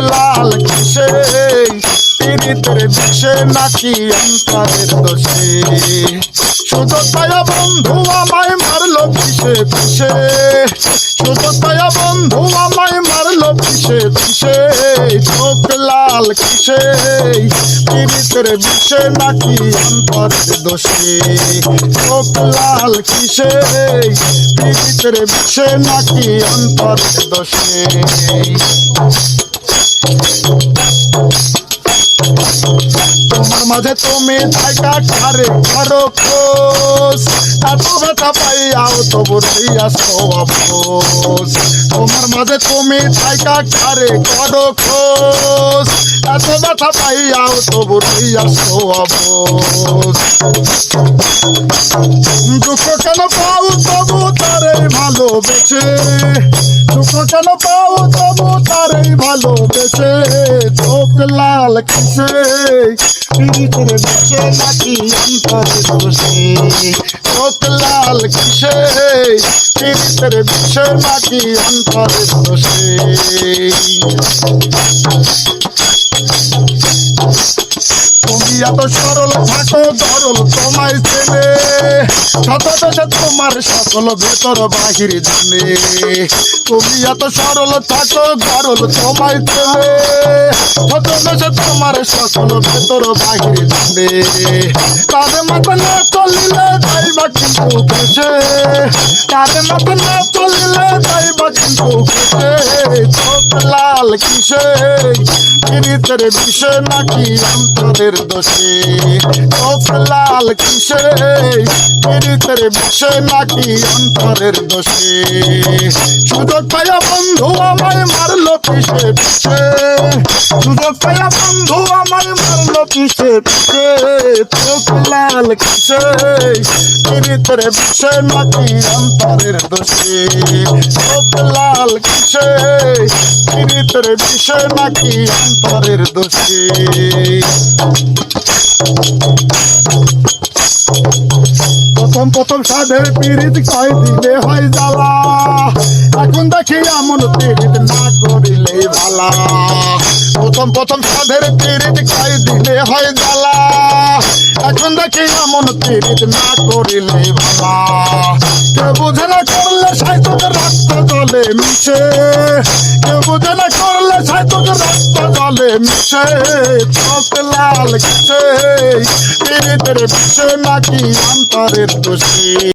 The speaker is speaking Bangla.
লাল কিসে? পীড়িতের বিষে নাকি অন্তরের দোষে? শুধু তায়া বন্ধু আমায় মারলো কিসে কিসে শুধু তায়া বন্ধু আমায় মারলো কিসে কিসে চোখ লাল কিসে? পীড়িতের বিষে নাকি অন্তরের দোষে? চোখ লাল কিসে? পীড়িতের বিষে নাকি অন্তরের দোষে? তোমার মাঝে তুমি থাকা কারে করো খোঁজ এত ব্যথা পাইয়াও তবু রইয়াছো অফসোস তোমার মাঝে তুমি থাকা কারে করো খোঁজ এত ব্যথা পাইয়াও তবু রইয়াছো অফসোস দুঃখ কেন পাও তবু তারে ভালোবেসে? দুঃখ কেন পাও তবু তারে ভালোবেসে চোখ লাল কিসে পীড়িতের বেশে নাকি অন্তরে দোষে চোখ লাল কিসে পীড়িতের বেশে নাকি অন্তরে দোষে তুমি এত সরল থাকো, দরল তোমায় চেনে দেশে তোমার সকল ভেতর বাহির জানে। তুমি এত সরল থাকো, গরল তোমায় চেনে দেশে তোমার সকল ভেতর বাহির জানে। তাদের মতো না চলিলে যাইবা কিন্তু দেশে। তাদের মতো না চলিলে যাইবা কিন্তু দেশে। চোখ লাল কিসে পীড়িতের বিষে নাকি অন্তরের দোষে? চোখ লাল কিসে পীড়িতের বিষে নাকি অন্তরের দোষে? সুযোগ পাইয়া বন্ধু আমায় মারলো পিছে পিছে? সুযোগ পাইয়া বন্ধু আমায় মারলো পিছে পিছে? চোখ লাল কিসে পীড়িতের বিষে নাকি অন্তরের দোষে? চোখ লাল কিসে পীড়িতের বিষে নাকি অন্তরের প্রথম প্রথম সাধের পীড়িত কয় দিলে হয় জ্বালা? এখন দেখি এমন পীড়িত না করিলে ভালা। প্রথম প্রথম সাধের পীড়িত কয় দিলে হয় জ্বালা? এখন দেখি এমন পীড়িত না করিলে ভালা। কেউ বুঝে না করলে সাইতকে রক্ত জলে মিশে। কেউ বুঝে না করলে সাইতকে রক্ত জলে মিশে। চোখ লাল কিসে পীড়িতের বিষে নাকি অন্তরের দোষী।